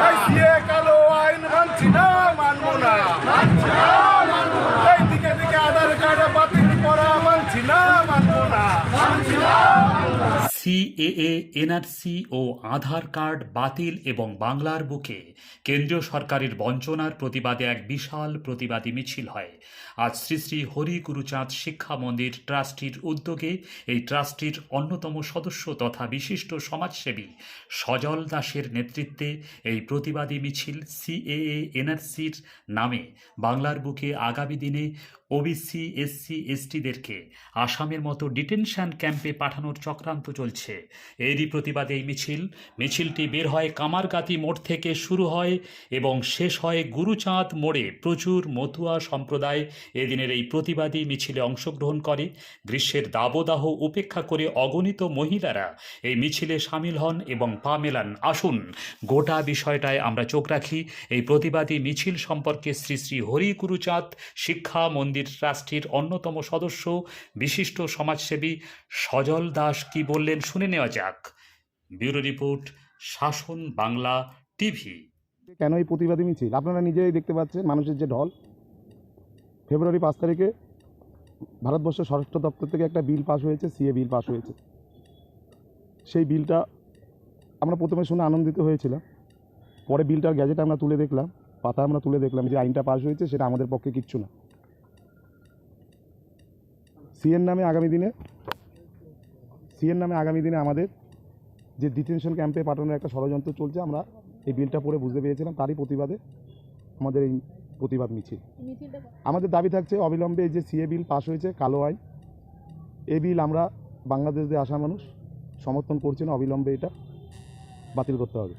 এই CA CAA NRC ও Aadhaar card বাতিল এবং বাংলার বুকে কেন্দ্রীয় সরকারের বঞ্চনার প্রতিবাদে এক বিশাল প্রতিবাদী মিছিল হয়। আজ শ্রী শ্রী হরি গুরুচাঁদ শিক্ষা মন্দির ট্রাস্টির উদ্যোগে এই ট্রাস্টির অন্যতম সদস্য তথা বিশিষ্ট সমাজসেবী সজল দাসের নেতৃত্বে এই প্রতিবাদী মিছিল সিএএ এনআরসির নামে বাংলার বুকে আগামী দিনে ওবিসি এসসি এসটিদেরকে আসামের মতো ডিটেনশন ক্যাম্পে পাঠানোর চক্রান্ত চলছে। এরই প্রতিবাদে এই মিছিল, মিছিলটি বের হয় কামারগাতি মোড় থেকে শুরু হয় এবং শেষ হয় গুরুচাঁদ মোড়ে। প্রচুর মতুয়া সম্প্রদায় এদিনের এই প্রতিবাদী মিছিলে অংশগ্রহণ করে। গ্রীষ্মের দাবদাহ উপেক্ষা করে অগণিত মহিলারা এই মিছিলে সামিল হন এবং পা মেলান। আসুন, গোটা বিষয়টায় আমরা চোখ রাখি। এই প্রতিবাদী মিছিল সম্পর্কে শ্রী শ্রী হরি গুরুচাঁদ শিক্ষা মন্দির ট্রাস্টির অন্যতম সদস্য, বিশিষ্ট সমাজসেবী সজল দাস কি বললেন শুনে নেওয়া যাক। ব্যুরো রিপোর্ট, শাসন বাংলা টিভি। কেন এই প্রতিবাদী মিছিল? আপনারা নিজেই দেখতে পাচ্ছেন মানুষের যে ঢল। ফেব্রুয়ারি পাঁচ তারিখে ভারতবর্ষের স্বরাষ্ট্র দপ্তর থেকে একটা বিল পাস হয়েছে, সিএ বিল পাস হয়েছে। সেই বিলটা আমরা প্রথমে শুনে আনন্দিত হয়েছিলাম। পরে বিলটার গ্যাজেট আমরা তুলে দেখলাম, পাতা আমরা তুলে দেখলাম যে আইনটা পাস হয়েছে, সেটা আমাদের পক্ষে কিচ্ছু না। সিএর নামে আগামী দিনে সিএর নামে আগামী দিনে আমাদের যে ডিটেনশন ক্যাম্পে পাঠানোর একটা ষড়যন্ত্র চলছে আমরা এই বিলটা পড়ে বুঝতে পেরেছিলাম তারই প্রতিবাদে আমাদের এই প্রতিবাদ মিছিল। আমাদের দাবি থাকছে অবিলম্বে এই যে সিএ বিল পাস হয়েছে কালো আইন এ বিল আমরা বাংলাদেশ দিয়ে আসা মানুষ সমর্থন করছি না অবিলম্বে এটা বাতিল করতে হবে।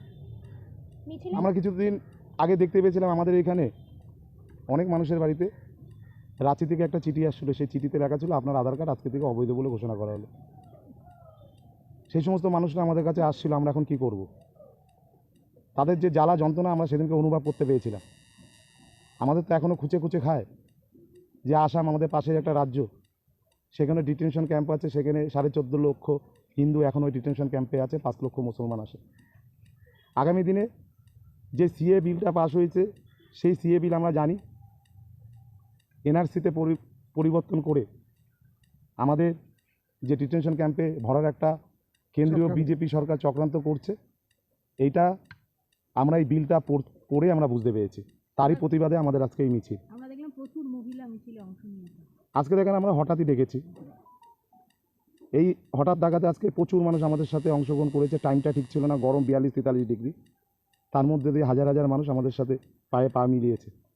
আমরা কিছুদিন আগে দেখতে পেয়েছিলাম আমাদের এখানে অনেক মানুষের বাড়িতে রাঁচি থেকে একটা চিঠি আসছিল, সেই চিঠিতে লেখা ছিল, আপনার আধার কার্ড আজকে থেকে অবৈধ বলে ঘোষণা করা হলো। সেই সমস্ত মানুষরা আমাদের কাছে আসছিল, আমরা এখন কি করব? তাদের যে জ্বালা যন্ত্রণা আমরা সেদিনকে অনুভব করতে পেরেছিলাম আমাদের তো এখনও খুঁচে খুঁচে খায় যে আসাম আমাদের পাশের একটা রাজ্য। সেখানে ডিটেনশন ক্যাম্প আছে, সেখানে সাড়ে চোদ্দ লক্ষ হিন্দু এখন ওই ডিটেনশন ক্যাম্পে আছে, পাঁচ লক্ষ মুসলমান আসে। আগামী দিনে যে সিএ বিলটা পাস হয়েছে, সেই সিএ বিল আমরা জানি। এনআরসিতে পরিবর্তন করে আমাদের যে ডিটেনশন ক্যাম্পে ভরার একটা কেন্দ্রীয় বিজেপি সরকার চক্রান্ত করছে এইটা আমরা এই বিলটা পড়- আমরা বুঝতে পেরেছি। তারই প্রতিবাদে আমাদের আজকে এই মিছিল। আজকে দেখেন আমরা হঠাৎই দেখেছি। এই হঠাৎ দেখাতে আজকে প্রচুর মানুষ আমাদের সাথে অংশগ্রহণ করেছে। টাইমটা ঠিক ছিল না গরম বিয়াল্লিশ তেতাল্লিশ ডিগ্রি। তার মধ্যে দিয়ে হাজার হাজার মানুষ আমাদের সাথে পায়ে পা মিলিয়েছে।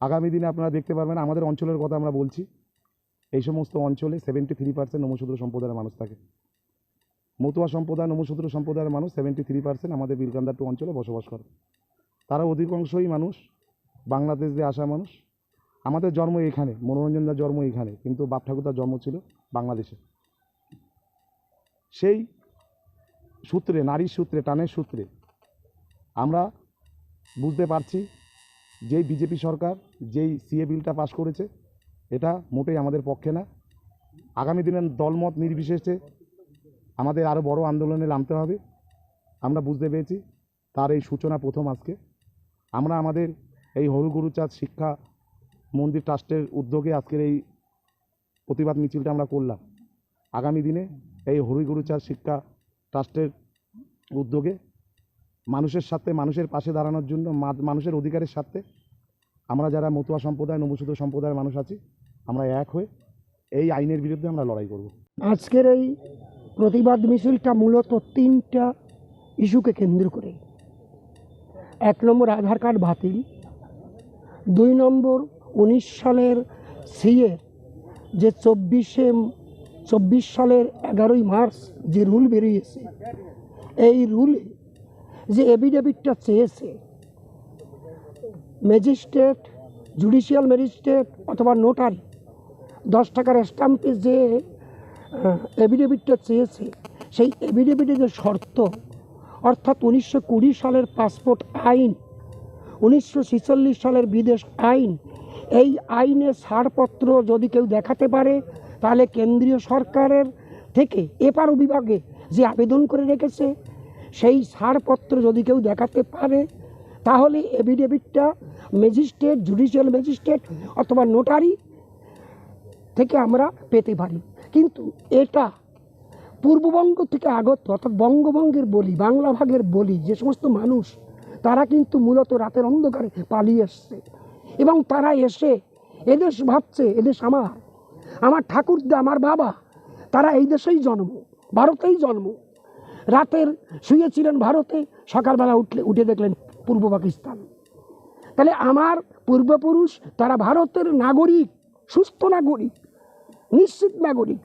আগামী দিনে আপনারা দেখতে পারবেন, আমাদের অঞ্চলের কথা আমরা বলছি। এই সমস্ত অঞ্চলে সেভেন্টি থ্রি পার্সেন্ট নমশূদ্র সম্প্রদায়ের মানুষ থাকে। মতুয়া সম্প্রদায় নমশূদ্র সম্প্রদায়ের মানুষ সেভেন্টি থ্রি পার্সেন্ট আমাদের বিলকান্দার টু অঞ্চলে বসবাস করে। তারা অধিকাংশই মানুষ বাংলাদেশ দিয়ে আসা মানুষ। আমাদের জন্ম এখানে মনোরঞ্জনদার জন্ম এখানে, কিন্তু বাপ ঠাকুরদার জন্ম ছিল বাংলাদেশে। সেই সূত্রে, নারীর সূত্রে, টানের সূত্রে আমরা বুঝতে পারছি যেই বিজেপি সরকার, যেই সিএ বিলটা পাশ করেছে, এটা মোটেই আমাদের পক্ষে না। আগামী দিনের দলমত নির্বিশেষে আমাদের আরও বড় আন্দোলনে নামতে হবে। আমরা বুঝতে পেরেছি, তার এই সূচনা প্রথম আজকে। আমরা আমাদের এই হরুগুরুচাঁদ শিক্ষা মন্দির ট্রাস্টের উদ্যোগে আজকের এই প্রতিবাদ মিছিলটা আমরা করলাম। আগামী দিনে এই হরিগুরুচাঁদ শিক্ষা ট্রাস্টের উদ্যোগে মানুষের সাথে, মানুষের পাশে দাঁড়ানোর জন্য মানুষের অধিকারের স্বার্থে আমরা যারা মতুয়া সম্প্রদায় নবসূত্র সম্প্রদায়ের মানুষ আছি, আমরা এক হয়ে এই আইনের বিরুদ্ধে আমরা লড়াই করব। আজকের এই প্রতিবাদ মিছিলটা মূলত তিনটা ইস্যুকে কেন্দ্র করে। এক নম্বর আধার কার্ড বাতিল, দুই নম্বর উনিশ সালের সিএ, যে চব্বিশে, চব্বিশ সালের এগারোই মার্চ যে রুল বেরিয়েছে, এই রুলে যে এভিডেভিটটা চেয়েছে ম্যাজিস্ট্রেট জুডিশিয়াল ম্যাজিস্ট্রেট অথবা নোটারি দশ টাকার স্ট্যাম্পে যে এভিডেভিটটা চেয়েছে, সেই এভিডেভিটের যে শর্ত, অর্থাৎ উনিশশো কুড়ি সালের পাসপোর্ট আইন, উনিশশো ছেচল্লিশ সালের বিদেশ আইন, এই আইনে ছাড়পত্র যদি কেউ দেখাতে পারে, তাহলে কেন্দ্রীয় সরকারের থেকে এপারও বিভাগে যে আবেদন করে রেখেছে সেই ছাড়পত্র যদি কেউ দেখাতে পারে, তাহলে এভিডেভিটটা ম্যাজিস্ট্রেট, জুডিশিয়াল ম্যাজিস্ট্রেট অথবা নোটারি থেকে আমরা পেতে পারি। কিন্তু এটা পূর্ববঙ্গ থেকে আগত অর্থাৎ বঙ্গবঙ্গের বলি, বাংলা ভাগের বলি, যে সমস্ত মানুষ, তারা কিন্তু মূলত রাতের অন্ধকারে পালিয়ে এসছে। এবং তারা এসে এদেশ ভাবছে, এদেশ আমার আমার ঠাকুরদা, আমার বাবা, তারা এই দেশেই জন্ম, ভারতেই জন্ম। রাতের শুয়েছিলেন ভারতে, সকালবেলা উঠলে, উঠে দেখলেন পূর্ব পাকিস্তান। তাহলে আমার পূর্বপুরুষ, তারা ভারতের নাগরিক, সুস্থ নাগরিক, নিশ্চিত নাগরিক।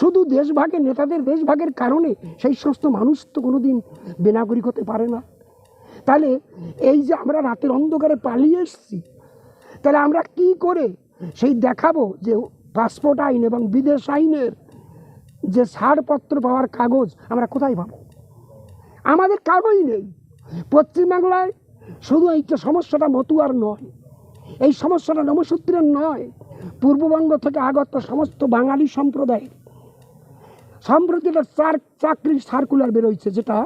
শুধু দেশভাগের নেতাদের, দেশভাগের কারণে সেই সমস্ত মানুষ তো কোনো দিন বেনাগরিক হতে পারে না। তাহলে এই যে আমরা রাতের অন্ধকারে পালিয়ে এসেছি, তাহলে আমরা কি করে সেই দেখাবো যে পাসপোর্ট আইন এবং বিদেশ আইনের যে ছাড়পত্র পাওয়ার কাগজ আমরা কোথায় পাবো? আমাদের কাগজই নেই। পশ্চিমবাংলায় শুধু এই সমস্যাটা মতুয়ার নয়, এই সমস্যাটা নমসূত্রের নয়, পূর্ববঙ্গ থেকে আগত সমস্ত বাঙালি সম্প্রদায়ের সম্প্রতি একটা চার চাকরির সার্কুলার বেরোইছে যেটা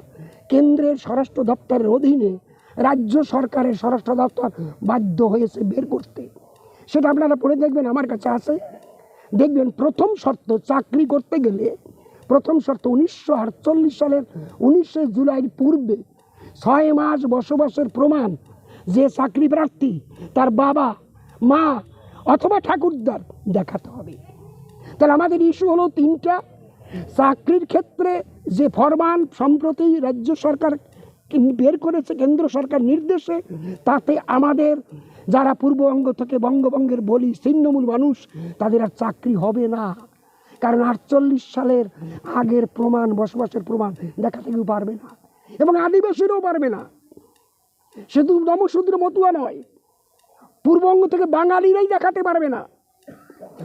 কেন্দ্রের স্বরাষ্ট্র দপ্তরের অধীনে রাজ্য সরকারের স্বরাষ্ট্র দপ্তর বাধ্য হয়েছে বের করতে। সেটা আপনারা পড়ে দেখবেন, আমার কাছে আছে। দেখবেন প্রথম শর্ত, চাকরি করতে গেলে প্রথম শর্ত উনিশশো আটচল্লিশ সালের উনিশে জুলাইয়ের পূর্বে ছয় মাস বসবাসের প্রমাণ যে চাকরি প্রার্থী তার বাবা, মা অথবা ঠাকুরদার দেখাতে হবে। তাহলে আমাদের ইস্যু হলো তিনটা। চাকরির ক্ষেত্রে যে ফরমান সম্প্রতি রাজ্য সরকার বের করেছে, কেন্দ্র সরকার নির্দেশে, তাতে আমাদের যারা পূর্ববঙ্গ থেকে বঙ্গবঙ্গের বলি ছিন্নমূল মানুষ, তাদের আর চাকরি হবে না। কারণ আটচল্লিশ সালের আগের প্রমাণ, বসবাসের প্রমাণ দেখাতে কেউ পারবে না। এবং আদিবাসীরাও পারবে না। শুধু নমশূদ্র মতুয়া নয়। পূর্ববঙ্গ থেকে বাঙালিরাই দেখাতে পারবে না।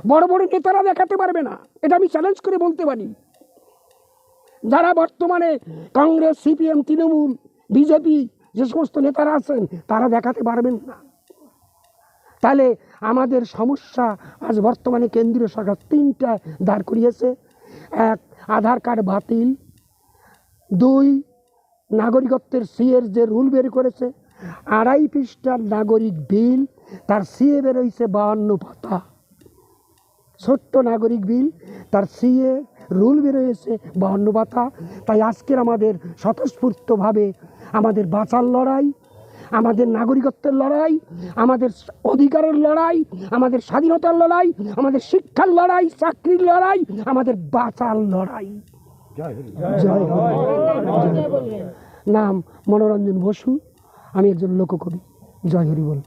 বড় বড় নেতারা দেখাতে পারবে না। এটা আমি চ্যালেঞ্জ করে বলতে পারি। যারা বর্তমানে কংগ্রেস, সিপিএম, তৃণমূল, বিজেপি যে সমস্ত নেতারা আছেন, তারা দেখাতে পারবেন না। তাহলে আমাদের সমস্যা আজ বর্তমানে কেন্দ্রীয় সরকার তিনটা দাঁড় করিয়েছে। এক, আধার কার্ড বাতিল। দুই, নাগরিকত্বের সিএর যে রুল বের করেছে, আড়াই পৃষ্ঠার নাগরিক বিল, তার সিএ বেরোইছে বাহান্ন পাতা। ছোট্ট নাগরিক বিল, তার সিএ রুল বেরোয়েছে বাহান্ন পাতা। তাই আজকের আমাদের স্বতঃস্ফূর্তভাবে আমাদের বাঁচার লড়াই আমাদের নাগরিকত্বের লড়াই আমাদের অধিকারের লড়াই আমাদের স্বাধীনতার লড়াই আমাদের শিক্ষার লড়াই চাকরির লড়াই আমাদের বাঁচার লড়াই। জয় হরি। নাম মনোরঞ্জন বসু আমি একজন লোককবি। জয় হরি বল।